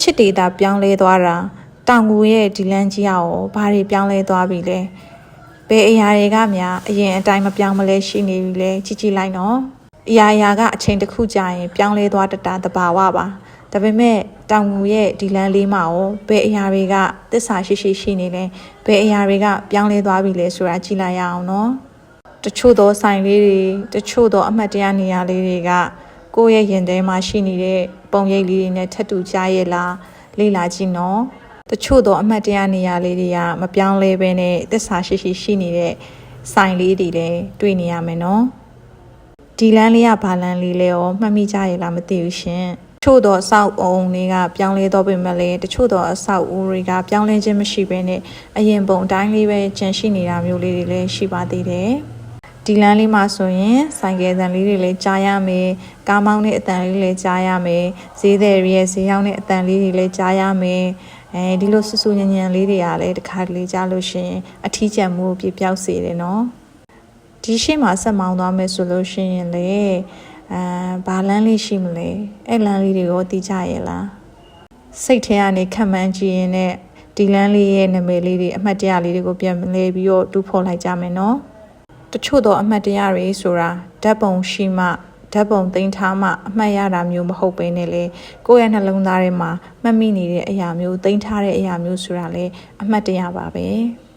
ချစ်တေတာပြောင်းလဲသွားတာတောင်ကူရဲ့ဒီလန်းကြီးရောဘာတွေပြောင်းလဲသွားပြီလဲဘယ်အရာတွေကများအရင်အတိုင်းမပြောင်းမလဲရှိနေပြီလဲကြည့်ကြည့်လိုက်နော်အရာအရာကအချိန်တစ်ခုကြာရင်ပြောင်းလဲသွားတတ်တာတဘာဝပါဒါပေမဲ့တောင်ကူရဲ့ဒီလန်းလေးမှာရောဘယ်အရာတွေကသစ္စာရှိရှိရှိနေလဲဘယ်အရာတွေကပြောင်းလဲသွားပြီလဲဆိုတာကြည့်လိုက်ရအောင်နော်တချို့သောဆိုင်လေးတွေတချို့သောအမှတ်တရနေရာလေးတွေက ကိုယ့်ရဲ့ရင်ထဲမှာရှိနေတဲ့ပုံရိပ်လေးတွေနဲ့ထပ်တူကြရဲ့လားလေ့လာကြည့်နော်တချို့သောအမှတ်တရနေရာလေးတွေကမပြောင်းလဲဘဲနဲ့သစ္စာရှိရှိရှိနေတဲ့ဆိုင်လေးတွေလည်းတွေ့နေရမယ်နော်ဒီလမ်းလေးကဘာလမ်းလေးလဲရောမှတ်မိကြရဲ့လားမသိဘူးရှင်တချို့သောအဆောက်အုံတွေကပြောင်းလဲတော့ပြင်မဲ့လေတချို့သောအဆောက်အဦတွေကပြောင်းလဲခြင်းမရှိဘဲနဲ့အရင်ပုံအတိုင်းလေးပဲကျန်ရှိနေတာမျိုးလေးတွေလည်းရှိပါသေးတယ် ဒီလမ်းလေးမှာဆိုရင်ဆိုင်ကယ်တန်လေးတွေလည်းကြားရမယ်ကားမောင်းတဲ့အတန်လေးလည်းကြားရမယ်ဈေးသည်တွေရဲ့ဈေးရောက်တဲ့အတန်လေးတွေလည်းကြားရမယ်အဲဒီလိုဆူဆူညံညံလေးတွေကလည်းတစ်ခါတလေကြားလို့ရှရင်အထီးကျန်မှုကိုပြပြောက်စေတယ်နော်ဒီရှိမှဆက်မောင်းသွားမယ်ဆိုလို့ရှိရင်လေအဲဘာလမ်းလေးရှိမလဲအဲ့လမ်းလေးတွေကိုသိကြရဲ့လားစိတ်ထဲကနေခံမှန်းကြည့်ရင်လည်းဒီလမ်းလေးရဲ့နာမည်လေးတွေအမှတ်တရလေးတွေကိုပြန်လဲပြီးတော့တူးဖော်လိုက်ကြမယ်နော် တချို့သောအမှတ်တရတွေဆိုတာဓာတ်ပုံရှိမှဓာတ်ပုံသိမ်းထားမှအမှတ်ရတာမျိုးမဟုတ်ဘဲနဲ့လေကိုယ့်ရဲ့နှလုံးသားထဲမှာမှတ်မိနေတဲ့အရာမျိုးသိမ်းထားတဲ့အရာမျိုးဆိုတာလေအမှတ်တရပါပဲ။